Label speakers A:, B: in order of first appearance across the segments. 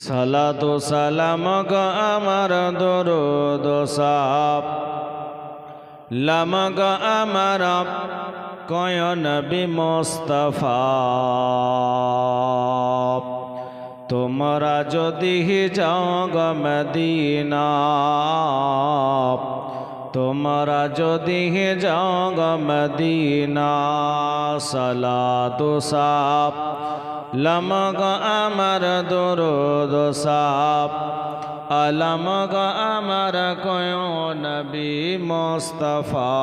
A: সালাতু সালাম গ আমার দরুদ সাপ লাম গ আমার কয় নবী মোস্তফা। তোমরা যদি যাও গ মদিনা, তোমরা যদি যাও গ মদিনা, সালাতু সাপ লমগ আমার দরুদ সাপ আলমগ আমার কয় নবী মোস্তফা।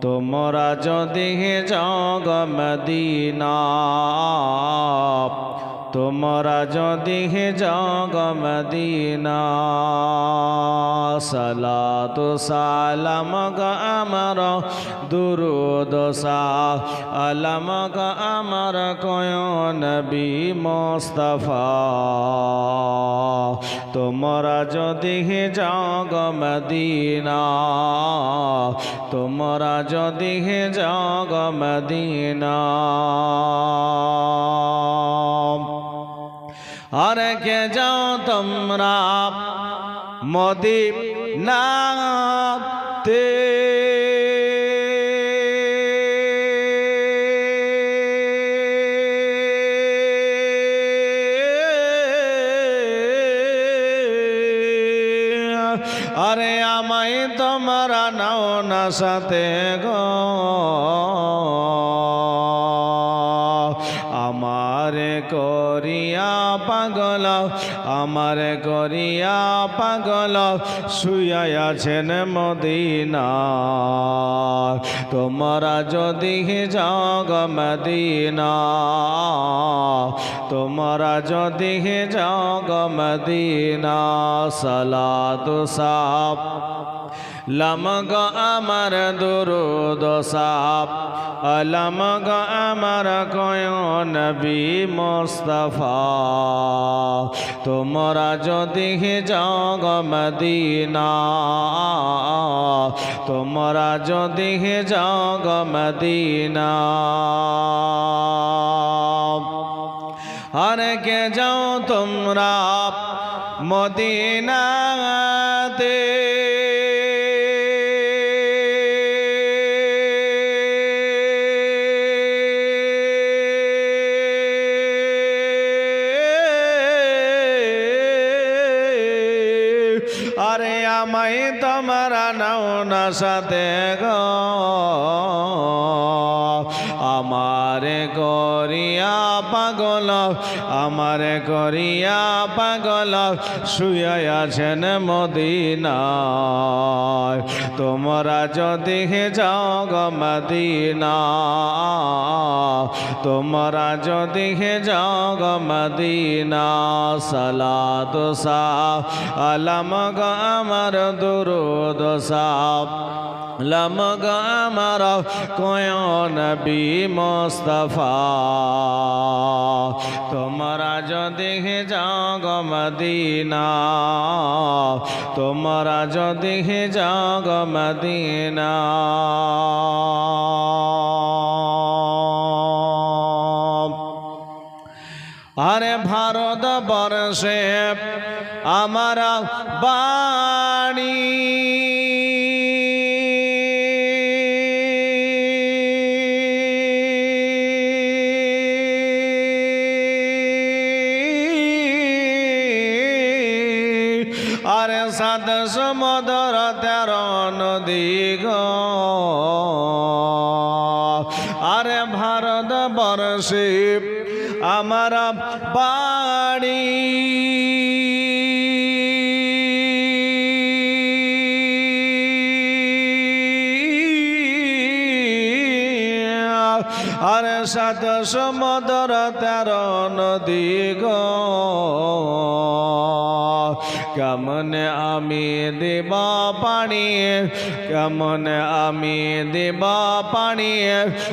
A: তোমরা যদি জগ মদিনা তোমরা যদি জগ মদিনা সালাতু সালাম গ আমার দুরুদ সাহ আলম গ আমার কয় নবী মোস্তফা তোমরা যদি জগ মদিনা তোমরা যদি জগ মদিনা আর কে যাও তোমরা মোদি নাতে আরে আমায় তোমরা নাও না সাথে গো। আমারে করিয়া পাগল, আমারে করিয়া পাগল শুয়া আছেন মদিনা তোমরা যদি জগ মদিনা তোমরা যদি জগ মদিনা সালাতু সাপ লমগ আমার দুরুদ সাপ আলমগ আমার কয় নবী মোস্তফা। তোমরা যদি জগ মদিনা, তোমরা যদি জগ মদিনা। আর কে যাও তোমরা মদিনাতে আরে তোমারা নাও না সাথে গো। আমারে করিয়া পাগল, আমারে করিয়া পাগল, শুয়ে আছেন মদিনা তোমরা যদি যাও গো মদিনা তোমরা যদি যাও গো মদিনা সাহ আলম গো আমার দুরুদ সাহ লমগ আমার কয় নবী মোস্তফা। তোমরা যদি জগ মদিনা তোমরা যদি জগ মদিনা। আরে ভারত বর্ষে আমার বাণী আরে সাত সমুদর তেরো নদী গো। আরে ভারত বর্ষে আমার বাড়ি আর সাত সমুদর তেরো নদী গো। কেমন আমি দেব পানি কেমন আমি দেব পানি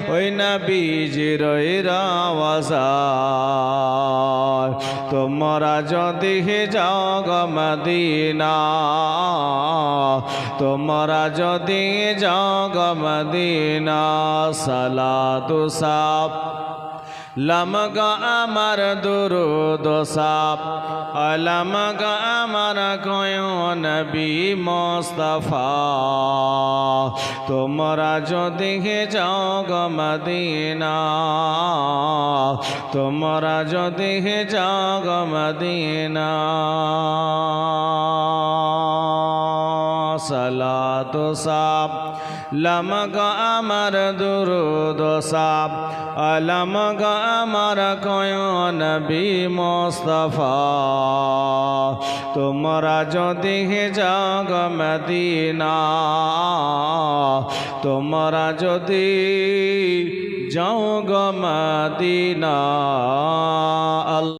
A: ওই না বীজ রইরাওয়াজা তোমরা যদি জগ মদিনা তোমরা যদি জগ মদিনা সালাতু সাপ লমগ আমার দুরুদ সাপ লমগ আমার কয় নবী মোস্তফা। তোমরা যদি যাও গো মদিনা, তোমরা যদি যাও গো মদিনা। সালাতু সাপ লমগ আমার দুরুদ সাপ আলমগ আমার কয় নবী মোস্তফা। তোমরা যদি যাগ মদিনা, তোমরা যদি যাও গ মদিনা